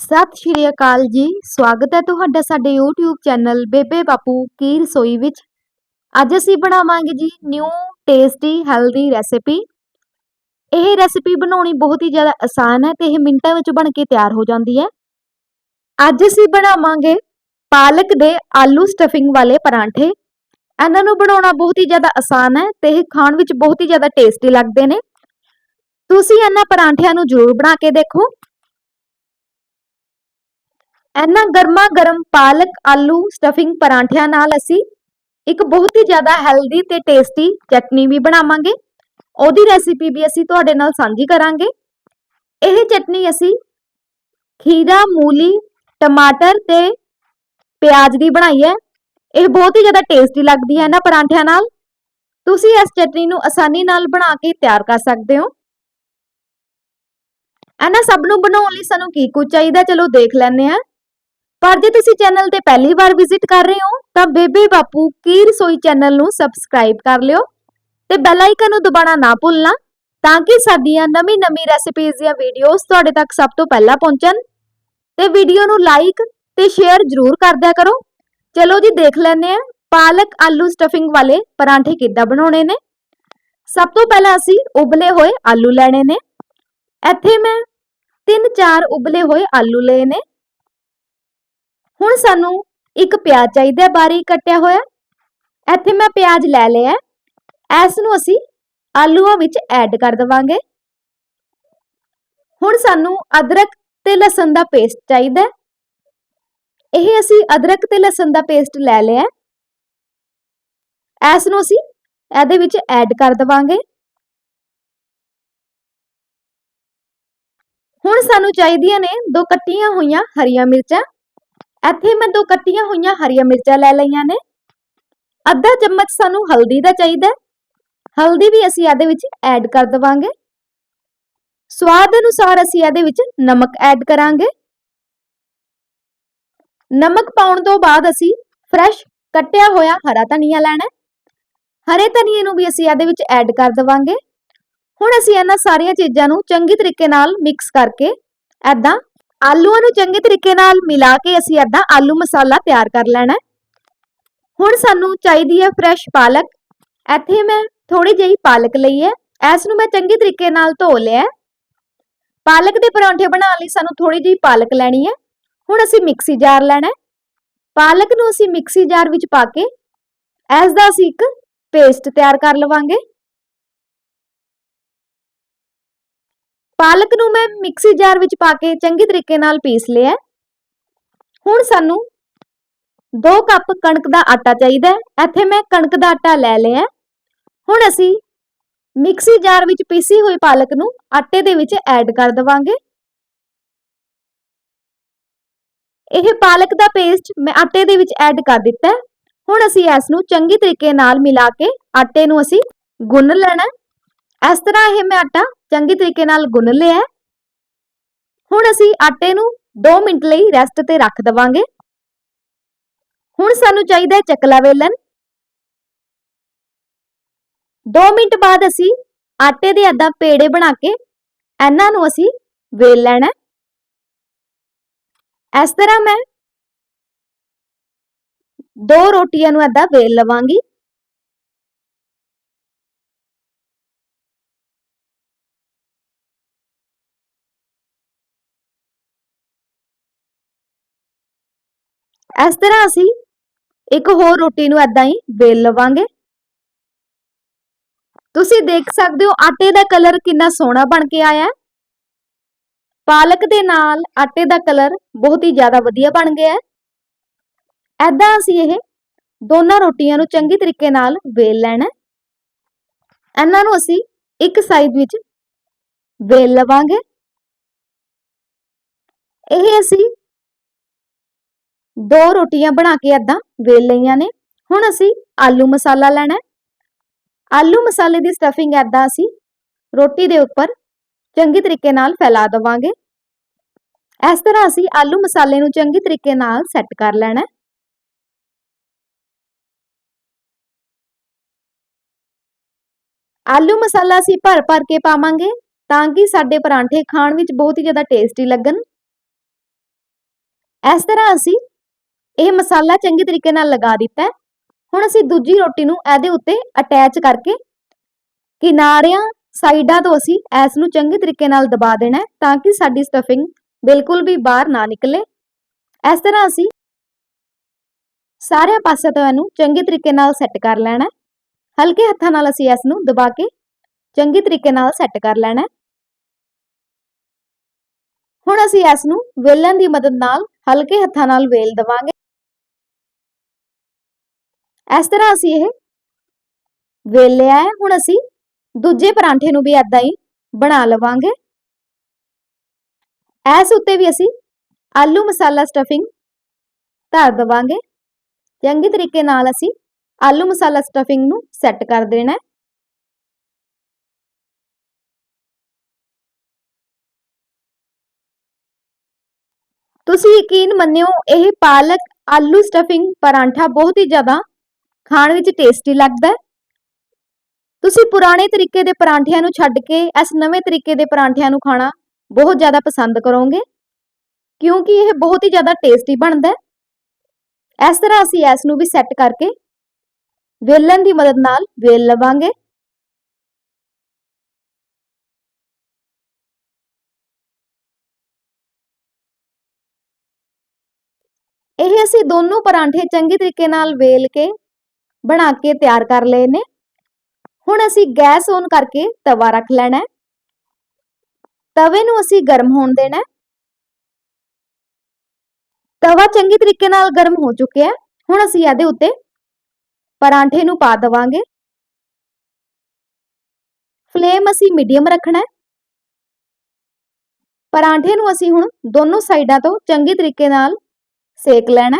ਸਤਿ ਸ਼੍ਰੀ ਅਕਾਲ ਜੀ। ਸਵਾਗਤ ਹੈ ਤੁਹਾਡਾ ਸਾਡੇ YouTube ਚੈਨਲ ਬੇਬੇ ਬਾਪੂ ਕੀ ਰਸੋਈ ਵਿੱਚ। ਅੱਜ ਅਸੀਂ ਬਣਾਵਾਂਗੇ ਜੀ ਨਿਊ ਟੇਸਟੀ ਹੈਲਦੀ ਰੈਸਿਪੀ ਇਹ ਰੈਸਿਪੀ ਬਣਾਉਣੀ ਬਹੁਤ ਹੀ ਜ਼ਿਆਦਾ ਆਸਾਨ ਹੈ ਤੇ ਇਹ ਮਿੰਟਾਂ ਵਿੱਚ ਬਣ ਕੇ ਤਿਆਰ ਹੋ ਜਾਂਦੀ ਹੈ। ਅੱਜ ਅਸੀਂ ਬਣਾਵਾਂਗੇ ਪਾਲਕ ਦੇ ਆਲੂ ਸਟਫਿੰਗ ਵਾਲੇ ਪਰਾਂਠੇ। ਇਹਨਾਂ ਨੂੰ ਬਣਾਉਣਾ ਬਹੁਤ ਹੀ ਜ਼ਿਆਦਾ ਆਸਾਨ ਹੈ ਤੇ ਇਹ ਖਾਣ ਵਿੱਚ ਬਹੁਤ ਹੀ ਜ਼ਿਆਦਾ ਟੇਸਟੀ ਲੱਗਦੇ ਨੇ। ਤੁਸੀਂ ਇਹਨਾਂ ਪਰਾਂਠਿਆਂ ਨੂੰ ਜ਼ਰੂਰ ਬਣਾ ਕੇ ਦੇਖੋ। ਇਹਨਾਂ ਗਰਮਾ ਗਰਮ ਪਾਲਕ, ਆਲੂ ਸਟਫਿੰਗ ਪਰਾਂਠਿਆਂ ਨਾਲ ਅਸੀਂ ਇੱਕ ਬਹੁਤ ਹੀ ਜ਼ਿਆਦਾ ਹੈਲਦੀ ਤੇ ਟੇਸਟੀ ਚਟਨੀ ਵੀ ਬਣਾਵਾਂਗੇ। ਉਹਦੀ ਰੈਸਿਪੀ ਵੀ ਅਸੀਂ ਤੁਹਾਡੇ ਨਾਲ ਸਾਂਝੀ ਕਰਾਂਗੇ। ਇਹ ਚਟਨੀ ਅਸੀਂ ਖੀਰਾ, ਮੂਲੀ, ਟਮਾਟਰ ਤੇ ਪਿਆਜ਼ ਦੀ ਬਣਾਈ ਹੈ। ਇਹ ਬਹੁਤ ਹੀ ਜ਼ਿਆਦਾ ਟੇਸਟੀ ਲੱਗਦੀ ਹੈ ਇਹਨਾਂ ਪਰਾਂਠਿਆਂ ਨਾਲ। ਤੁਸੀਂ ਇਸ ਚਟਨੀ ਨੂੰ ਆਸਾਨੀ ਨਾਲ ਬਣਾ ਕੇ ਤਿਆਰ ਕਰ ਸਕਦੇ ਹੋ। ਇਹਨਾਂ ਸਭ ਨੂੰ ਬਣਾਉਣ ਲਈ ਸਾਨੂੰ ਕੀ ਕੁਝ ਚਾਹੀਦਾ ਚਲੋ ਦੇਖ ਲੈਂਦੇ ਹਾਂ। ਪਰ ਜੇ ਤੁਸੀਂ ਚੈਨਲ ਤੇ ਪਹਿਲੀ ਵਾਰ ਵਿਜ਼ਿਟ ਕਰ ਰਹੇ ਹੋ, ਤਾਂ ਬੇਬੇ ਬਾਪੂ ਕੀ ਰਸੋਈ ਚੈਨਲ ਨੂੰ ਸਬਸਕ੍ਰਾਈਬ ਕਰ ਲਿਓ ਤੇ ਬੈਲ ਆਈਕਨ ਨੂੰ ਦਬਾਉਣਾ ਨਾ ਭੁੱਲਣਾ ਤਾਂ ਕਿ ਸਾਡੀਆਂ ਨਵੀਂ-ਨਵੀਂ ਰੈਸਿਪੀਜ਼ ਦੀਆਂ ਵੀਡੀਓਜ਼ ਤੁਹਾਡੇ ਤੱਕ ਸਭ ਤੋਂ ਪਹਿਲਾਂ ਪਹੁੰਚਣ। ਤੇ ਵੀਡੀਓ ਨੂੰ ਲਾਈਕ ਤੇ ਸ਼ੇਅਰ ਜ਼ਰੂਰ ਕਰ ਦਿਆ ਕਰੋ। ਚਲੋ ਜੀ, ਦੇਖ ਲੈਂਦੇ ਆ ਪਾਲਕ ਆਲੂ ਸਟਫਿੰਗ ਵਾਲੇ ਪਰਾਂਠੇ ਕਿੱਦਾਂ ਬਣਾਉਣੇ ਨੇ। ਸਭ ਤੋਂ ਪਹਿਲਾਂ ਅਸੀਂ ਉਬਲੇ ਹੋਏ ਆਲੂ ਲੈਣੇ ਨੇ। ਇੱਥੇ ਮੈਂ 3-4 ਉਬਲੇ ਹੋਏ ਆਲੂ ਲਏ ਨੇ। ਹੁਣ ਸਾਨੂੰ ਇੱਕ ਪਿਆਜ਼ ਚਾਹੀਦਾ ਹੈ ਬਾਰੀਕ ਕੱਟਿਆ ਹੋਇਆ। ਇੱਥੇ ਮੈਂ ਪਿਆਜ਼ ਲੈ ਲਿਆ ਇਸ ਨੂੰ ਅਸੀਂ ਆਲੂਆਂ ਵਿੱਚ ਐਡ ਕਰ ਦਵਾਂਗੇ। ਹੁਣ ਸਾਨੂੰ ਅਦਰਕ ਤੇ ਲਸਣ ਦਾ ਪੇਸਟ ਚਾਹੀਦਾ ਇਹ ਅਸੀਂ ਅਦਰਕ ਤੇ ਲਸਣ ਦਾ ਪੇਸਟ ਲੈ ਲਿਆ ਇਸ ਨੂੰ ਅਸੀਂ ਇਹਦੇ ਵਿੱਚ ਐਡ ਕਰ ਦਵਾਂਗੇ। ਹੁਣ ਸਾਨੂੰ ਚਾਹੀਦੀਆਂ ਨੇ ਦੋ ਕੱਟੀਆਂ ਹੋਈਆਂ ਹਰੀਆਂ ਮਿਰਚਾਂ। ਇੱਥੇ ਮੈਂ ਦੋ ਕੱਟੀਆਂ ਹੋਈਆਂ ਹਰੀਆਂ ਮਿਰਚਾਂ ਲੈ ਲਈਆਂ ਨੇ। ਅੱਧਾ ਚਮਚ ਸਾਨੂੰ ਹਲਦੀ ਦਾ ਚਾਹੀਦਾ ਹਲਦੀ ਵੀ ਅਸੀਂ ਇਹਦੇ ਵਿੱਚ ਐਡ ਕਰ ਦਵਾਂਗੇ। ਸਵਾਦ ਅਨੁਸਾਰ ਅਸੀਂ ਇਹਦੇ ਵਿੱਚ ਨਮਕ ਐਡ ਕਰਾਂਗੇ। ਨਮਕ ਪਾਉਣ ਤੋਂ ਬਾਅਦ ਅਸੀਂ ਫਰੈਸ਼ ਕੱਟਿਆ ਹੋਇਆ ਹਰਾ ਧਨੀਆ ਲੈਣਾ ਹਰੇ ਧਨੀਏ ਨੂੰ ਵੀ ਅਸੀਂ ਇਹਦੇ ਵਿੱਚ ਐਡ ਕਰ ਦਵਾਂਗੇ। ਹੁਣ ਅਸੀਂ ਇਹਨਾਂ ਸਾਰੀਆਂ ਚੀਜ਼ਾਂ ਨੂੰ ਚੰਗੀ ਤਰੀਕੇ ਨਾਲ ਮਿਕਸ ਕਰਕੇ ਐਦਾਂ ਆਲੂਆਂ ਨੂੰ ਚੰਗੇ ਤਰੀਕੇ ਨਾਲ ਮਿਲਾ ਕੇ ਅਸੀਂ ਐਦਾਂ ਆਲੂ ਮਸਾਲਾ ਤਿਆਰ ਕਰ ਲੈਣਾ ਹੁਣ ਸਾਨੂੰ ਚਾਹੀਦੀ ਹੈ ਫਰੈਸ਼ ਪਾਲਕ। ਇੱਥੇ ਮੈਂ ਥੋੜੀ ਜਿਹੀ ਪਾਲਕ ਲਈ ਹੈ। ਇਸ ਨੂੰ ਮੈਂ ਚੰਗੇ ਤਰੀਕੇ ਨਾਲ ਧੋ ਲਿਆ ਪਾਲਕ ਦੇ ਪਰੌਂਠੇ ਬਣਾਉਣ ਲਈ ਸਾਨੂੰ ਥੋੜੀ ਜਿਹੀ ਪਾਲਕ ਲੈਣੀ ਹੈ। ਹੁਣ ਅਸੀਂ ਮਿਕਸੀ ਜਾਰ ਲੈਣਾ ਪਾਲਕ ਨੂੰ ਅਸੀਂ ਮਿਕਸੀ ਜਾਰ ਵਿੱਚ ਪਾ ਕੇ ਇਸ ਦਾ ਅਸੀਂ ਇੱਕ ਪੇਸਟ ਤਿਆਰ ਕਰ ਲਵਾਂਗੇ। ਪਾਲਕ ਨੂੰ ਮੈਂ ਮਿਕਸੀ ਜਾਰ ਵਿੱਚ ਪਾ ਕੇ ਚੰਗੀ ਤਰੀਕੇ ਨਾਲ ਪੀਸ ਲਿਆ। ਹੁਣ ਸਾਨੂੰ 2 ਕੱਪ ਕਣਕ ਦਾ ਆਟਾ ਚਾਹੀਦਾ ਇੱਥੇ ਮੈਂ ਕਣਕ ਦਾ ਆਟਾ ਲੈ ਲਿਆ। ਹੁਣ ਅਸੀਂ ਮਿਕਸੀ ਜਾਰ ਵਿੱਚ ਪੀਸੀ ਹੋਈ ਪਾਲਕ ਨੂੰ ਆਟੇ ਦੇ ਵਿੱਚ ਐਡ ਕਰ ਦਵਾਂਗੇ। ਇਹ ਪਾਲਕ ਦਾ ਪੇਸਟ ਮੈਂ ਆਟੇ ਦੇ ਵਿੱਚ ਐਡ ਕਰ ਦਿੱਤਾ ਹੁਣ ਅਸੀਂ ਇਸ ਨੂੰ ਚੰਗੀ ਤਰੀਕੇ ਨਾਲ ਮਿਲਾ ਕੇ ਆਟੇ ਨੂੰ ਅਸੀਂ ਗੁੰਨ ਲੈਣਾ ਇਸ ਤਰ੍ਹਾਂ ਇਹ ਮੈਂ ਆਟਾ ਚੰਗੀ ਤਰੀਕੇ ਨਾਲ ਗੁੰਨ ਲਿਆ ਹੁਣ ਅਸੀਂ ਆਟੇ ਨੂੰ 2 ਮਿੰਟ ਲਈ ਰੈਸਟ ਤੇ ਰੱਖ ਦਵਾਂਗੇ। ਹੁਣ ਸਾਨੂੰ ਚਾਹੀਦਾ ਹੈ ਚੱਕਲਾ ਵੇਲਣ। 2 ਮਿੰਟ ਬਾਅਦ ਅਸੀਂ ਆਟੇ ਦੇ ਅੱਧਾ ਪੇੜੇ ਬਣਾ ਕੇ ਇਹਨਾਂ ਨੂੰ ਅਸੀਂ ਵੇਲ ਲੈਣਾ ਇਸ ਤਰ੍ਹਾਂ ਮੈਂ ਦੋ ਰੋਟੀਆਂ ਨੂੰ ਅੱਧਾ ਵੇਲ ਲਵਾਂਗੀ। ਇਸ ਤਰ੍ਹਾਂ ਅਸੀਂ ਇੱਕ ਹੋਰ ਰੋਟੀ ਨੂੰ ਐਦਾਂ ਹੀ ਵੇਲ ਲਵਾਂਗੇ। ਤੁਸੀਂ ਦੇਖ ਸਕਦੇ ਹੋ ਆਟੇ ਦਾ ਕਲਰ ਕਿੰਨਾ ਸੋਹਣਾ ਬਣ ਕੇ ਆਇਆ ਹੈ। ਪਾਲਕ ਦੇ ਨਾਲ ਆਟੇ ਦਾ ਕਲਰ ਬਹੁਤ ਹੀ ਜ਼ਿਆਦਾ ਵਧੀਆ ਬਣ ਗਿਆ ਹੈ। ਐਦਾਂ ਅਸੀਂ ਇਹ ਦੋਨਾਂ ਰੋਟੀਆਂ ਨੂੰ ਚੰਗੀ ਤਰੀਕੇ ਨਾਲ ਵੇਲ ਲੈਣਾ ਇਹਨਾਂ ਨੂੰ ਅਸੀਂ ਇੱਕ ਸਾਈਡ ਵਿੱਚ ਵੇਲ ਲਵਾਂਗੇ। ਇਹ ਅਸੀਂ ਦੋ ਰੋਟੀਆਂ ਬਣਾ ਕੇ ਐਦਾਂ ਵੇਲ ਲਈਆਂ ਨੇ। ਹੁਣ ਅਸੀਂ ਆਲੂ ਮਸਾਲਾ ਲੈਣਾ ਆਲੂ ਮਸਾਲੇ ਦੀ ਸਟਫਿੰਗ ਐਦਾਂ ਅਸੀਂ ਰੋਟੀ ਦੇ ਉੱਪਰ ਚੰਗੀ ਤਰੀਕੇ ਨਾਲ ਫੈਲਾ ਦਵਾਂਗੇ। ਇਸ ਤਰ੍ਹਾਂ ਅਸੀਂ ਆਲੂ ਮਸਾਲੇ ਨੂੰ ਚੰਗੀ ਤਰੀਕੇ ਨਾਲ ਸੈੱਟ ਕਰ ਲੈਣਾ ਆਲੂ ਮਸਾਲਾ ਅਸੀਂ ਭਰ ਭਰ ਕੇ ਪਾਵਾਂਗੇ ਤਾਂ ਕਿ ਸਾਡੇ ਪਰਾਂਠੇ ਖਾਣ ਵਿੱਚ ਬਹੁਤ ਹੀ ਜ਼ਿਆਦਾ ਟੇਸਟੀ ਲੱਗਣ। ਇਸ ਤਰ੍ਹਾਂ ਅਸੀਂ ਇਹ ਮਸਾਲਾ ਚੰਗੇ ਤਰੀਕੇ ਨਾਲ ਲਗਾ ਦਿੱਤਾ ਹੈ। ਹੁਣ ਅਸੀਂ ਦੂਜੀ ਰੋਟੀ ਨੂੰ ਇਹਦੇ ਉੱਤੇ ਅਟੈਚ ਕਰਕੇ ਕਿਨਾਰਿਆਂ, ਸਾਈਡਾਂ ਤੋਂ ਅਸੀਂ ਇਸ ਨੂੰ ਚੰਗੇ ਤਰੀਕੇ ਨਾਲ ਦਬਾ ਦੇਣਾ ਤਾਂ ਕਿ ਸਾਡੀ ਸਟਫਿੰਗ ਬਿਲਕੁਲ ਵੀ ਬਾਹਰ ਨਾ ਨਿਕਲੇ। ਇਸ ਤਰ੍ਹਾਂ ਅਸੀਂ ਸਾਰੇ ਪਾਸੇ ਤੋਂ ਇਹਨੂੰ ਚੰਗੇ ਤਰੀਕੇ ਨਾਲ ਸੈੱਟ ਕਰ ਲੈਣਾ ਹਲਕੇ ਹੱਥਾਂ ਨਾਲ ਅਸੀਂ ਇਸ ਨੂੰ ਦਬਾ ਕੇ ਚੰਗੇ ਤਰੀਕੇ ਨਾਲ ਸੈੱਟ ਕਰ ਲੈਣਾ ਹੁਣ ਅਸੀਂ ਇਸ ਨੂੰ ਵੇਲਣ ਦੀ ਮਦਦ ਨਾਲ ਹਲਕੇ ਹੱਥਾਂ ਨਾਲ ਵੇਲ ਦਵਾਂਗੇ। ਇਸ ਤਰ੍ਹਾਂ ਅਸੀਂ ਇਹ ਵੇਲਿਆ ਹੈ ਹੁਣ ਅਸੀਂ ਦੂਜੇ ਪਰਾਂਠੇ ਨੂੰ ਵੀ ਐਦਾਂ ਹੀ ਬਣਾ ਲਵਾਂਗੇ ਇਸ ਉੱਤੇ ਵੀ ਅਸੀਂ ਆਲੂ ਮਸਾਲਾ ਸਟਫਿੰਗ ਧਰ ਦਵਾਂਗੇ ਚੰਗੇ ਤਰੀਕੇ ਨਾਲ ਅਸੀਂ ਆਲੂ ਮਸਾਲਾ ਸਟਫਿੰਗ ਨੂੰ ਸੈੱਟ ਕਰ ਦੇਣਾ ਹੈ ਤੁਸੀਂ ਯਕੀਨ ਮੰਨਿਓ ਇਹ ਪਾਲਕ ਆਲੂ ਸਟਫਿੰਗ ਪਰਾਂਠਾ ਬਹੁਤ ਹੀ ਜ਼ਿਆਦਾ ਖਾਣ ਵਿੱਚ ਟੇਸਟੀ ਲੱਗਦਾ ਹੈ। ਤੁਸੀਂ ਪੁਰਾਣੇ ਤਰੀਕੇ ਦੇ ਪਰਾਂਠਿਆਂ ਨੂੰ ਛੱਡ ਕੇ ਇਸ ਨਵੇਂ ਤਰੀਕੇ ਦੇ ਪਰਾਂਠਿਆਂ ਨੂੰ ਖਾਣਾ ਬਹੁਤ ਜ਼ਿਆਦਾ ਪਸੰਦ ਕਰੋਗੇ, ਕਿਉਂਕਿ ਇਹ ਬਹੁਤ ਹੀ ਜ਼ਿਆਦਾ ਟੇਸਟੀ ਬਣਦਾ ਹੈ। ਇਸ ਤਰ੍ਹਾਂ ਅਸੀਂ ਇਸ ਨੂੰ ਵੀ ਸੈੱਟ ਕਰਕੇ ਵੇਲਣ ਦੀ ਮਦਦ ਨਾਲ ਵੇਲ ਲਵਾਂਗੇ। ਇਹ ਅਸੀਂ ਦੋਨੋਂ ਪਰਾਂਠੇ ਚੰਗੇ ਤਰੀਕੇ ਨਾਲ ਵੇਲ ਕੇ ਬਣਾ ਕੇ ਤਿਆਰ ਕਰ ਲਏ ਨੇ ਹੁਣ ਅਸੀਂ ਗੈਸ ਔਨ ਕਰਕੇ ਤਵਾ ਰੱਖ ਲੈਣਾ ਹੈ ਤਵੇ ਨੂੰ ਅਸੀਂ ਗਰਮ ਹੋਣ ਦੇਣਾ ਹੈ ਤਵਾ ਚੰਗੀ ਤਰੀਕੇ ਨਾਲ ਗਰਮ ਹੋ ਚੁੱਕਿਆ ਹੈ ਹੁਣ ਅਸੀਂ ਇਹਦੇ ਉੱਤੇ ਪਰਾਂਠੇ ਨੂੰ ਪਾ ਦਵਾਂਗੇ ਫਲੇਮ ਅਸੀਂ ਮੀਡੀਅਮ ਰੱਖਣਾ ਹੈ ਪਰਾਂਠੇ ਨੂੰ ਅਸੀਂ ਹੁਣ ਦੋਨੋਂ ਸਾਈਡਾਂ ਤੋਂ ਚੰਗੀ ਤਰੀਕੇ ਨਾਲ ਸੇਕ ਲੈਣਾ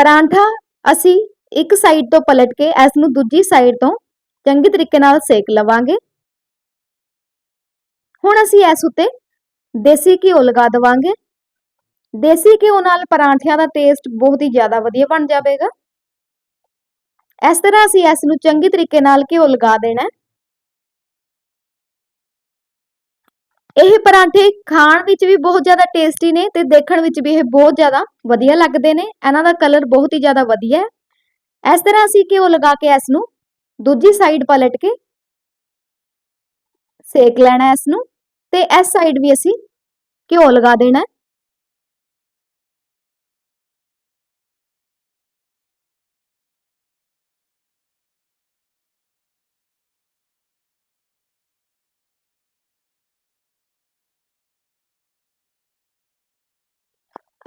ਪਰਾਂਠਾ ਅਸੀਂ ਇੱਕ ਸਾਈਡ ਤੋਂ ਪਲਟ ਕੇ ਇਸ ਨੂੰ ਦੂਜੀ ਸਾਈਡ ਤੋਂ ਚੰਗੀ ਤਰੀਕੇ ਨਾਲ ਸੇਕ ਲਵਾਂਗੇ। ਹੁਣ ਅਸੀਂ ਇਸ ਉੱਤੇ ਦੇਸੀ ਘਿਓ ਲਗਾ ਦਵਾਂਗੇ। ਦੇਸੀ ਘਿਓ ਨਾਲ ਪਰਾਂਠਿਆਂ ਦਾ ਟੇਸਟ ਬਹੁਤ ਹੀ ਜ਼ਿਆਦਾ ਵਧੀਆ ਬਣ ਜਾਵੇਗਾ। ਇਸ ਤਰ੍ਹਾਂ ਅਸੀਂ ਇਸ ਨੂੰ ਚੰਗੀ ਤਰੀਕੇ ਨਾਲ ਘਿਓ ਲਗਾ ਦੇਣਾ ਹੈ। ਇਹ ਪਰਾਂਠੇ ਖਾਣ ਵਿੱਚ ਵੀ ਬਹੁਤ ਜ਼ਿਆਦਾ ਟੇਸਟੀ ਨੇ ਤੇ ਦੇਖਣ ਵਿੱਚ ਵੀ ਇਹ ਬਹੁਤ ਜ਼ਿਆਦਾ ਵਧੀਆ ਲੱਗਦੇ ਨੇ। ਇਹਨਾਂ ਦਾ ਕਲਰ ਬਹੁਤ ਹੀ ਜ਼ਿਆਦਾ ਵਧੀਆ ਹੈ। ਇਸ ਤਰ੍ਹਾਂ ਅਸੀਂ ਘਿਓ ਲਗਾ ਕੇ ਇਸ ਨੂੰ ਦੂਜੀ ਸਾਈਡ ਪਲਟ ਕੇ ਸੇਕ ਲੈਣਾ ਇਸ ਨੂੰ ਤੇ ਇਸ ਸਾਈਡ ਵੀ ਅਸੀਂ ਘਿਓ ਲਗਾ ਦੇਣਾ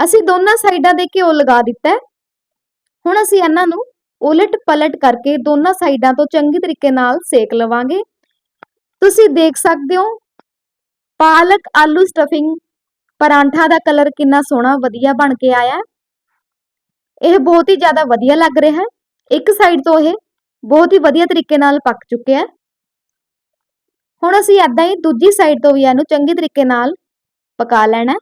ਅਸੀਂ ਦੋਨਾਂ ਸਾਈਡਾਂ ਦੇ ਘਿਓ ਲਗਾ ਦਿੱਤਾ ਹੁਣ ਅਸੀਂ ਇਹਨਾਂ ਨੂੰ ਉਲਟ ਪਲਟ ਕਰਕੇ ਦੋਨਾਂ ਸਾਈਡਾਂ ਤੋਂ ਚੰਗੀ ਤਰੀਕੇ ਨਾਲ ਸੇਕ ਲਵਾਂਗੇ। ਤੁਸੀਂ ਦੇਖ ਸਕਦੇ ਹੋ, ਪਾਲਕ ਆਲੂ ਸਟਫਿੰਗ ਪਰਾਂਠਾ ਦਾ ਕਲਰ ਕਿੰਨਾ ਸੋਹਣਾ, ਵਧੀਆ ਬਣ ਕੇ ਆਇਆ। ਇਹ ਬਹੁਤ ਹੀ ਜ਼ਿਆਦਾ ਵਧੀਆ ਲੱਗ ਰਿਹਾ ਹੈ। ਇੱਕ ਸਾਈਡ ਤੋਂ ਇਹ ਬਹੁਤ ਹੀ ਵਧੀਆ ਤਰੀਕੇ ਨਾਲ ਪੱਕ ਚੁੱਕਿਆ ਹੈ। ਹੁਣ ਅਸੀਂ ਐਦਾਂ ਹੀ ਦੂਜੀ ਸਾਈਡ ਤੋਂ ਵੀ ਇਹਨੂੰ ਚੰਗੇ ਤਰੀਕੇ ਨਾਲ ਪਕਾ ਲੈਣਾ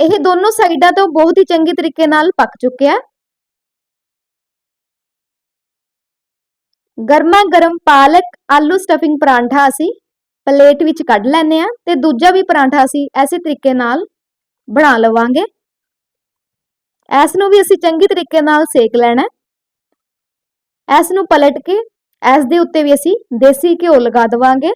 ਇਹ ਦੋਨੋਂ ਸਾਈਡਾਂ ਤੋਂ ਬਹੁਤ ਹੀ ਚੰਗੇ ਤਰੀਕੇ ਨਾਲ ਪੱਕ ਚੁੱਕਿਆ। ਗਰਮਾ ਗਰਮ ਪਾਲਕ ਆਲੂ ਸਟਫਿੰਗ ਪਰਾਂਠਾ ਅਸੀਂ ਪਲੇਟ ਵਿੱਚ ਕੱਢ ਲੈਨੇ ਆ ਤੇ ਦੂਜਾ ਵੀ ਪਰਾਂਠਾ ਅਸੀਂ ਐਸੇ ਤਰੀਕੇ ਨਾਲ ਬਣਾ ਲਵਾਂਗੇ। ਇਸ ਨੂੰ ਵੀ ਅਸੀਂ ਚੰਗੀ ਤਰੀਕੇ ਨਾਲ ਸੇਕ ਲੈਣਾ ਇਸ ਨੂੰ ਪਲਟ ਕੇ ਇਸ ਦੇ ਉੱਤੇ ਵੀ ਅਸੀਂ ਦੇਸੀ ਘਿਓ ਲਗਾ ਦਵਾਂਗੇ।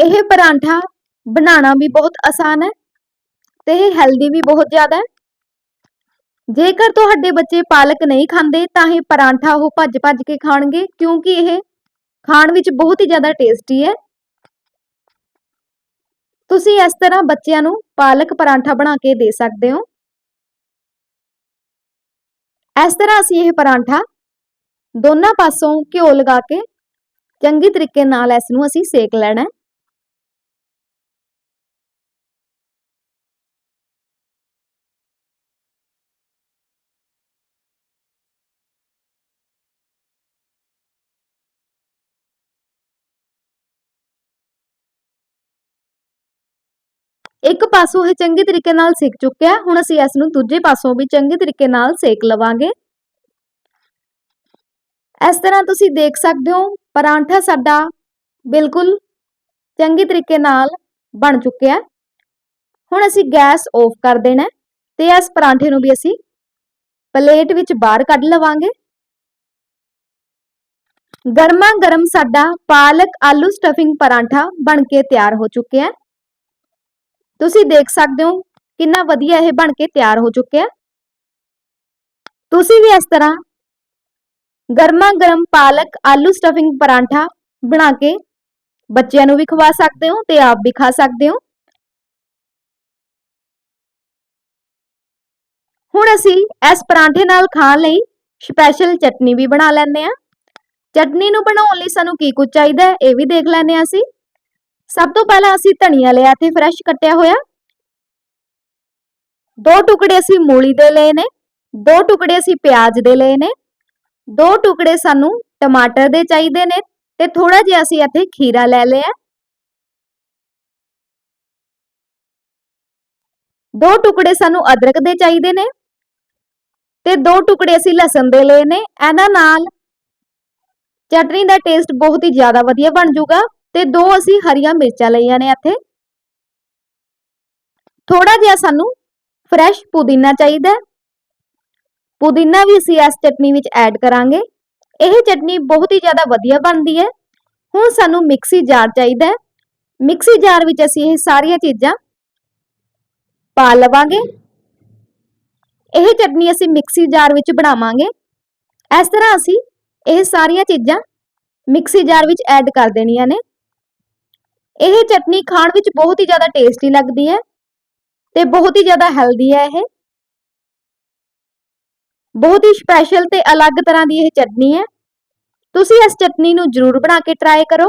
ਇਹ ਪਰਾਂਠਾ ਬਣਾਉਣਾ ਵੀ ਬਹੁਤ ਆਸਾਨ ਹੈ ਤੇ ਇਹ ਹੈਲਦੀ ਵੀ ਬਹੁਤ ਜ਼ਿਆਦਾ ਹੈ। ਜੇਕਰ ਤੁਹਾਡੇ ਬੱਚੇ ਪਾਲਕ ਨਹੀਂ ਖਾਂਦੇ, ਤਾਂ ਇਹ ਪਰਾਂਠਾ ਉਹ ਭੱਜ ਭੱਜ ਕੇ ਖਾਣਗੇ, ਕਿਉਂਕਿ ਇਹ ਖਾਣ ਵਿੱਚ ਬਹੁਤ ਹੀ ਜ਼ਿਆਦਾ ਟੇਸਟੀ ਹੈ। ਤੁਸੀਂ ਇਸ ਤਰ੍ਹਾਂ ਬੱਚਿਆਂ ਨੂੰ ਪਾਲਕ ਪਰਾਂਠਾ ਬਣਾ ਕੇ ਦੇ ਸਕਦੇ ਹੋ। ਇਸ ਤਰ੍ਹਾਂ ਅਸੀਂ ਇਹ ਪਰਾਂਠਾ ਦੋਨਾਂ ਪਾਸੋਂ ਘਿਓ ਲਗਾ ਕੇ ਚੰਗੀ ਤਰੀਕੇ ਨਾਲ ਇਸ ਨੂੰ ਅਸੀਂ ਸੇਕ ਲੈਣਾ ਹੈ। ਇੱਕ ਪਾਸੋਂ ਇਹ ਚੰਗੇ ਤਰੀਕੇ ਨਾਲ ਸੇਕ ਚੁੱਕਿਆ, ਹੁਣ ਅਸੀਂ ਇਸ ਨੂੰ ਦੂਜੇ ਪਾਸੋਂ ਵੀ ਚੰਗੇ ਤਰੀਕੇ ਨਾਲ ਸੇਕ ਲਵਾਂਗੇ। ਇਸ ਤਰ੍ਹਾਂ ਤੁਸੀਂ ਦੇਖ ਸਕਦੇ ਹੋ, ਪਰਾਂਠਾ ਸਾਡਾ ਬਿਲਕੁਲ ਚੰਗੀ ਤਰੀਕੇ ਨਾਲ ਬਣ ਚੁੱਕਿਆ। ਹੁਣ ਅਸੀਂ ਗੈਸ ਆਫ ਕਰ ਦੇਣਾ ਤੇ ਇਸ ਪਰਾਂਠੇ ਨੂੰ ਵੀ ਅਸੀਂ ਪਲੇਟ ਵਿੱਚ ਬਾਹਰ ਕੱਢ ਲਵਾਂਗੇ। ਗਰਮਾ ਗਰਮ ਸਾਡਾ ਪਾਲਕ ਆਲੂ ਸਟਫਿੰਗ ਪਰਾਂਠਾ ਬਣ ਕੇ ਤਿਆਰ ਹੋ ਚੁੱਕਿਆ ਹੈ। ਤੁਸੀਂ ਦੇਖ ਸਕਦੇ ਹੋ ਕਿੰਨਾ ਵਧੀਆ ਇਹ ਬਣ ਕੇ ਤਿਆਰ ਹੋ ਚੁੱਕਿਆ ਤੁਸੀਂ ਵੀ ਇਸ ਤਰ੍ਹਾਂ ਗਰਮਾ ਗਰਮ ਪਾਲਕ ਆਲੂ ਸਟਫਿੰਗ ਪਰਾਂਠਾ ਬਣਾ ਕੇ ਬੱਚਿਆਂ ਨੂੰ ਵੀ ਖਵਾ ਸਕਦੇ ਹੋ ਤੇ ਆਪ ਵੀ ਖਾ ਸਕਦੇ ਹੋ। ਹੁਣ ਅਸੀਂ ਇਸ ਪਰਾਂਠੇ ਨਾਲ ਖਾਣ ਲਈ ਸਪੈਸ਼ਲ ਚਟਨੀ ਵੀ ਬਣਾ ਲੈਂਦੇ ਆ ਚਟਨੀ ਨੂੰ ਬਣਾਉਣ ਲਈ ਸਾਨੂੰ ਕੀ ਕੁਝ ਚਾਹੀਦਾ ਹੈ ਇਹ ਵੀ ਦੇਖ ਲੈਂਦੇ ਆ ਅਸੀਂ। ਸਭ ਤੋਂ ਪਹਿਲਾਂ ਅਸੀਂ ਧਨੀਆ ਲਿਆ ਤੇ ਫਰੈਸ਼ ਕੱਟਿਆ ਹੋਇਆ। ਦੋ ਟੁਕੜੇ ਅਸੀਂ ਮੂਲੀ ਦੇ ਲਏ ਨੇ, ਦੋ ਟੁਕੜੇ ਅਸੀਂ ਪਿਆਜ਼ ਦੇ ਲਏ ਨੇ, ਦੋ ਟੁਕੜੇ ਸਾਨੂੰ ਟਮਾਟਰ ਦੇ ਚਾਹੀਦੇ ਨੇ ਤੇ ਥੋੜਾ ਜਿਹਾ ਅਸੀਂ ਇੱਥੇ ਖੀਰਾ ਲੈ ਲਿਆ। ਦੋ ਟੁਕੜੇ ਸਾਨੂੰ ਅਦਰਕ ਦੇ ਚਾਹੀਦੇ ਨੇ ਤੇ ਦੋ ਟੁਕੜੇ ਅਸੀਂ ਲਸਣ ਦੇ ਲਏ ਨੇ, ਇਹਨਾਂ ਨਾਲ ਚਟਨੀ ਦਾ ਟੇਸਟ ਬਹੁਤ ਹੀ ਜ਼ਿਆਦਾ ਵਧੀਆ ਬਣ ਜਾਊਗਾ। ਤੇ ਦੋ ਅਸੀਂ ਹਰੀਆਂ ਮਿਰਚਾਂ ਲਈਆਂ ਨੇ ਇੱਥੇ। ਥੋੜਾ ਜਿਹਾ ਸਾਨੂੰ ਫਰੈਸ਼ ਪੁਦੀਨਾ ਚਾਹੀਦਾ ਪੁਦੀਨਾ ਵੀ ਅਸੀਂ ਇਸ ਚਟਨੀ ਵਿੱਚ ਐਡ ਕਰਾਂਗੇ। ਇਹ ਚਟਨੀ ਬਹੁਤ ਹੀ ਜ਼ਿਆਦਾ ਵਧੀਆ ਬਣਦੀ ਹੈ। ਹੁਣ ਸਾਨੂੰ ਮਿਕਸੀ ਜਾਰ ਚਾਹੀਦਾ ਮਿਕਸੀ ਜਾਰ ਵਿੱਚ ਅਸੀਂ ਇਹ ਸਾਰੀਆਂ ਚੀਜ਼ਾਂ ਪਾ ਲਵਾਂਗੇ। ਇਹ ਚਟਨੀ ਅਸੀਂ ਮਿਕਸੀ ਜਾਰ ਵਿੱਚ ਬਣਾਵਾਂਗੇ। ਇਸ ਤਰ੍ਹਾਂ ਅਸੀਂ ਇਹ ਸਾਰੀਆਂ ਚੀਜ਼ਾਂ ਮਿਕਸੀ ਜਾਰ ਵਿੱਚ ਐਡ ਕਰ ਦੇਣੀਆਂ ਨੇ। ਇਹ ਚਟਨੀ ਖਾਣ ਵਿੱਚ ਬਹੁਤ ਹੀ ਜ਼ਿਆਦਾ ਟੇਸਟੀ ਲੱਗਦੀ ਹੈ ਤੇ ਬਹੁਤ ਹੀ ਜ਼ਿਆਦਾ ਹੈਲਦੀ ਹੈ ਇਹ। ਬਹੁਤ ਹੀ ਸਪੈਸ਼ਲ ਤੇ ਅਲੱਗ ਤਰ੍ਹਾਂ ਦੀ ਇਹ ਚਟਨੀ ਹੈ। ਤੁਸੀਂ ਇਸ ਚਟਨੀ ਨੂੰ ਜ਼ਰੂਰ ਬਣਾ ਕੇ ਟਰਾਈ ਕਰੋ।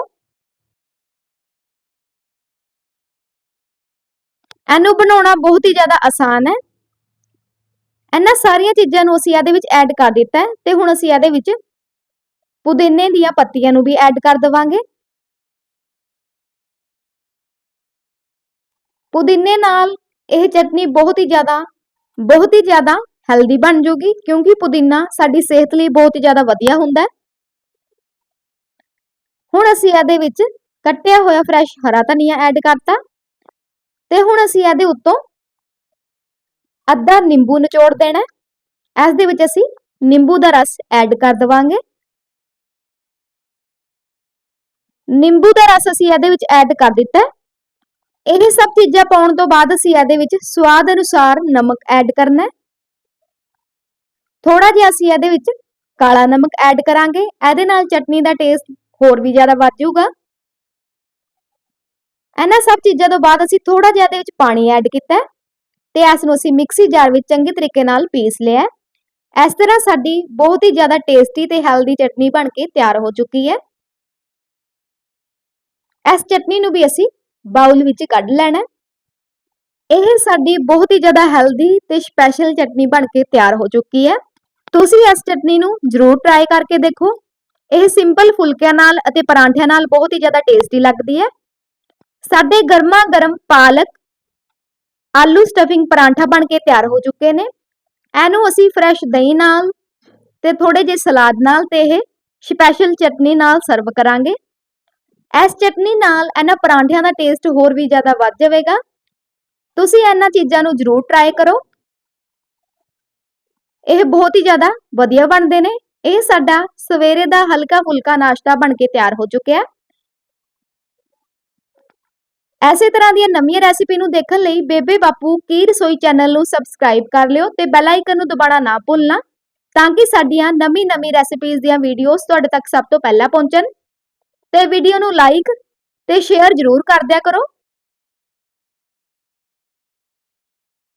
ਇਹਨੂੰ ਬਣਾਉਣਾ ਬਹੁਤ ਹੀ ਜ਼ਿਆਦਾ ਆਸਾਨ ਹੈ। ਇਹਨਾਂ ਸਾਰੀਆਂ ਚੀਜ਼ਾਂ ਨੂੰ ਅਸੀਂ ਇਹਦੇ ਵਿੱਚ ਐਡ ਕਰ ਦਿੱਤਾ ਹੈ ਤੇ ਹੁਣ ਅਸੀਂ ਇਹਦੇ ਵਿੱਚ ਪੁਦੀਨੇ ਦੀਆਂ ਪੱਤੀਆਂ ਨੂੰ ਵੀ ਐਡ ਕਰ ਦਵਾਂਗੇ। ਪੁਦੀਨੇ ਨਾਲ ਇਹ ਚਟਨੀ ਬਹੁਤ ਹੀ ਜ਼ਿਆਦਾ, ਬਹੁਤ ਹੀ ਜ਼ਿਆਦਾ ਹੈਲਦੀ ਬਣ ਜੂਗੀ, ਕਿਉਂਕਿ ਪੁਦੀਨਾ ਸਾਡੀ ਸਿਹਤ ਲਈ ਬਹੁਤ ਹੀ ਜ਼ਿਆਦਾ ਵਧੀਆ ਹੁੰਦਾ ਹੈ। ਹੁਣ ਅਸੀਂ ਇਹਦੇ ਵਿੱਚ ਕੱਟਿਆ ਹੋਇਆ ਫਰੈਸ਼ ਹਰਾ ਧਨੀਆ ਐਡ ਕਰਤਾ ਤੇ ਹੁਣ ਅਸੀਂ ਇਹਦੇ ਉੱਤੋਂ ਅੱਧਾ ਨਿੰਬੂ ਨਿਚੋੜ ਦੇਣਾ ਇਸ ਦੇ ਵਿੱਚ ਅਸੀਂ ਨਿੰਬੂ ਦਾ ਰਸ ਐਡ ਕਰ ਦਵਾਂਗੇ। ਨਿੰਬੂ ਦਾ ਰਸ ਅਸੀਂ ਇਹਦੇ ਵਿੱਚ ਐਡ ਕਰ ਦਿੱਤਾ ਇਹ ਸਭ ਚੀਜ਼ਾਂ ਪਾਉਣ ਤੋਂ ਬਾਅਦ ਅਸੀਂ ਇਹਦੇ ਵਿੱਚ ਸਵਾਦ ਅਨੁਸਾਰ ਨਮਕ ਐਡ ਕਰਨਾ ਹੈ। ਥੋੜਾ ਜਿਹਾ ਅਸੀਂ ਇਹਦੇ ਵਿੱਚ ਕਾਲਾ ਨਮਕ ਐਡ ਕਰਾਂਗੇ। ਇਹਦੇ ਨਾਲ ਚਟਨੀ ਦਾ ਟੇਸਟ ਹੋਰ ਵੀ ਜ਼ਿਆਦਾ ਵੱਧ ਜਾਊਗਾ। ਇਹਨਾਂ ਸਭ ਚੀਜ਼ਾਂ ਤੋਂ ਬਾਅਦ ਅਸੀਂ ਥੋੜਾ ਜਿਹਾ ਇਹਦੇ ਵਿੱਚ ਪਾਣੀ ਐਡ ਕੀਤਾ ਤੇ ਇਸ ਨੂੰ ਅਸੀਂ ਮਿਕਸੀ ਜਾਰ ਵਿੱਚ ਚੰਗੇ ਤਰੀਕੇ ਨਾਲ ਪੀਸ ਲਿਆ ਇਸ ਤਰ੍ਹਾਂ ਸਾਡੀ ਬਹੁਤ ਹੀ ਜ਼ਿਆਦਾ ਟੇਸਟੀ ਤੇ ਹੈਲਦੀ ਚਟਨੀ ਬਣ ਕੇ ਤਿਆਰ ਹੋ ਚੁੱਕੀ ਹੈ। ਇਸ ਚਟਨੀ ਨੂੰ ਵੀ ਅਸੀਂ ਬਾਉਲ ਵਿੱਚ ਕੱਢ ਲੈਣਾ। ਇਹ ਸਾਡੀ ਬਹੁਤ ਹੀ ਜ਼ਿਆਦਾ ਹੈਲਦੀ ਤੇ ਸਪੈਸ਼ਲ ਚਟਨੀ ਬਣ ਕੇ ਤਿਆਰ ਹੋ ਚੁੱਕੀ ਹੈ। ਤੁਸੀਂ ਇਸ ਚਟਨੀ ਨੂੰ ਜ਼ਰੂਰ ਟਰਾਈ ਕਰਕੇ ਦੇਖੋ। ਇਹ ਸਿੰਪਲ ਫੁਲਕਿਆਂ ਨਾਲ ਅਤੇ ਪਰਾਂਠਿਆਂ ਨਾਲ ਬਹੁਤ ਹੀ ਜ਼ਿਆਦਾ ਟੇਸਟੀ ਲੱਗਦੀ ਹੈ। ਸਾਡੇ ਗਰਮਾ ਗਰਮ ਪਾਲਕ ਆਲੂ ਸਟਫਿੰਗ ਪਰਾਂਠਾ ਬਣ ਕੇ ਤਿਆਰ ਹੋ ਚੁੱਕੇ ਨੇ। ਇਹਨੂੰ ਅਸੀਂ ਫਰੈਸ਼ ਦਹੀਂ ਨਾਲ ਤੇ ਥੋੜੇ ਜਿਹੇ ਸਲਾਦ ਨਾਲ ਤੇ ਇਹ ਸਪੈਸ਼ਲ ਚਟਨੀ ਨਾਲ ਸਰਵ ਕਰਾਂਗੇ। ਇਸ ਚਟਨੀ ਨਾਲ ਇਹਨਾਂ ਪਰਾਂਠਿਆਂ ਦਾ ਟੇਸਟ ਹੋਰ ਵੀ ਜ਼ਿਆਦਾ ਵੱਧ ਜਾਵੇਗਾ। ਤੁਸੀਂ ਇਹਨਾਂ ਚੀਜ਼ਾਂ ਨੂੰ ਜ਼ਰੂਰ ਟਰਾਈ ਕਰੋ। ਇਹ ਬਹੁਤ ਹੀ ਜ਼ਿਆਦਾ ਵਧੀਆ ਬਣਦੇ ਨੇ। ਇਹ ਸਾਡਾ ਸਵੇਰੇ ਦਾ ਹਲਕਾ ਫੁਲਕਾ ਨਾਸ਼ਤਾ ਬਣ ਕੇ ਤਿਆਰ ਹੋ ਚੁੱਕਿਆ ਹੈ। ਐਸੇ ਤਰ੍ਹਾਂ ਦੀਆਂ ਨਵੀਆਂ ਰੈਸਿਪੀ ਨੂੰ ਦੇਖਣ ਲਈ ਬੇਬੇ ਬਾਪੂ ਕੀ ਰਸੋਈ ਚੈਨਲ ਨੂੰ ਸਬਸਕ੍ਰਾਈਬ ਕਰ ਲਿਓ ਤੇ ਬੈਲ ਆਈਕਨ ਨੂੰ ਦਬਾਉਣਾ ਨਾ ਭੁੱਲਣਾ ਤਾਂ ਕਿ ਸਾਡੀਆਂ ਨਵੀਂ-ਨਵੀਂ ਰੈਸਿਪੀਜ਼ ਦੀਆਂ ਵੀਡੀਓਜ਼ ਤੁਹਾਡੇ ਤੱਕ ਸਭ ਤੋਂ ਪਹਿਲਾਂ ਪਹੁੰਚਣ। ਤੇ ਵੀਡੀਓ ਨੂੰ ਲਾਈਕ ਤੇ ਸ਼ੇਅਰ ਜ਼ਰੂਰ ਕਰ ਦਿਆ ਕਰੋ।